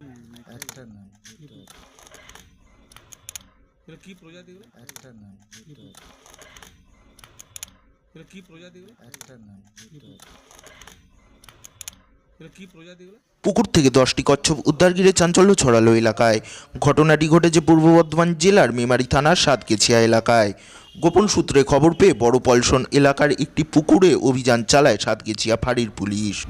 একটা একটা একটা পুকুর থেকে দশটি কচ্ছপ উদ্ধার ঘিরে চাঞ্চল্য ছড়ালো এলাকায়। ঘটনাটি ঘটেছে পূর্ব বর্ধমান জেলার মেমারি থানার সাতকেছিয়া এলাকায়। গোপন সূত্রে খবর পেয়ে বড় পলসন এলাকার একটি পুকুরে অভিযান চালায় সাতকেছিয়া ফাঁড়ির পুলিশ।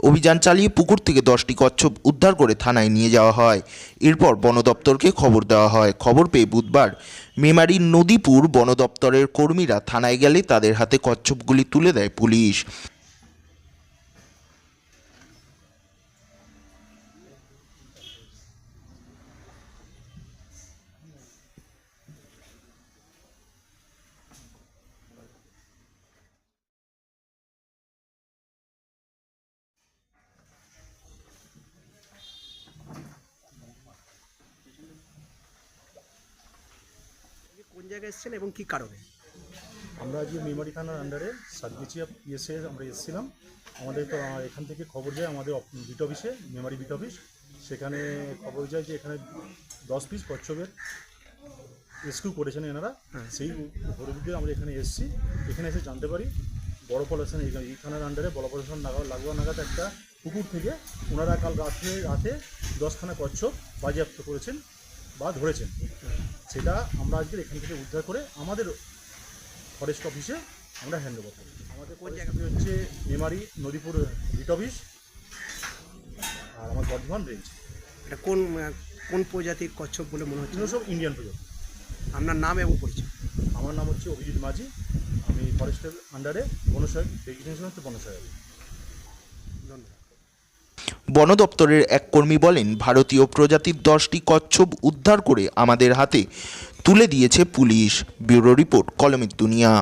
অভিযান চালিয়ে পুকুর থেকে দশটি কচ্ছপ উদ্ধার করে থানায় নিয়ে যাওয়া হয়। এরপর বন দপ্তরকে খবর দেওয়া হয়। খবর পেয়ে বুধবার মেমারি নদীপুর বন দপ্তরের কর্মীরা থানায় গেলে তাদের হাতে কচ্ছপগুলি তুলে দেয় পুলিশ। জায়গায় এসেছেন এবং কি কারণে? আমরা আজকে মেমারি থানার আন্ডারে সাতগেছিয়া পিএসএ আমরা এসেছিলাম। আমাদের তো এখান থেকে খবর যায় আমাদের বিট অফিসে মেমারি বিট অফিস। সেখানে খবর যায় যে এখানে দশ পিস কচ্ছপের রেস্কিউ করেছেন এনারা। সেই পরিপ্রেক্ষিতে আমরা এখানে এসেছি। এখানে এসে জানতে পারি বড় পলাশন এই থানার আন্ডারে বড় পলাশন নাগা লাগোয়া নাগাদ একটা পুকুর থেকে ওনারা কাল রাত্রে রাতে দশখানা কচ্ছপ বাজেয়াপ্ত করেছেন বা ধরেছেন। সেটা আমরা আজকে এখান থেকে উদ্ধার করে আমাদের ফরেস্ট অফিসে আমরা হ্যান্ড ওভার করি আমাদের কোন জায়গা হচ্ছে মেমারি নদীপুর বিট অফিস আর আমার বর্ধমান রেঞ্জ এটা কোন কোন প্রজাতির কচ্ছপ বলে মনে হচ্ছে? সব ইন্ডিয়ান প্রজাতি। আপনার নাম এবং পরিচয়। আমার নাম হচ্ছে অভিজিৎ মাঝি। আমি ফরেস্টের আন্ডারে বনসহায়ক ডেজিগনেশন হচ্ছে বনসহায়ক ধন্যবাদ। বন দপ্তরের এক কর্মী বলেন, ভারতীয় প্রজাতির দশটি কচ্ছপ উদ্ধার করে আমাদের হাতে তুলে দিয়েছে পুলিশ। ব্যুরো রিপোর্ট, কলমের দুনিয়া।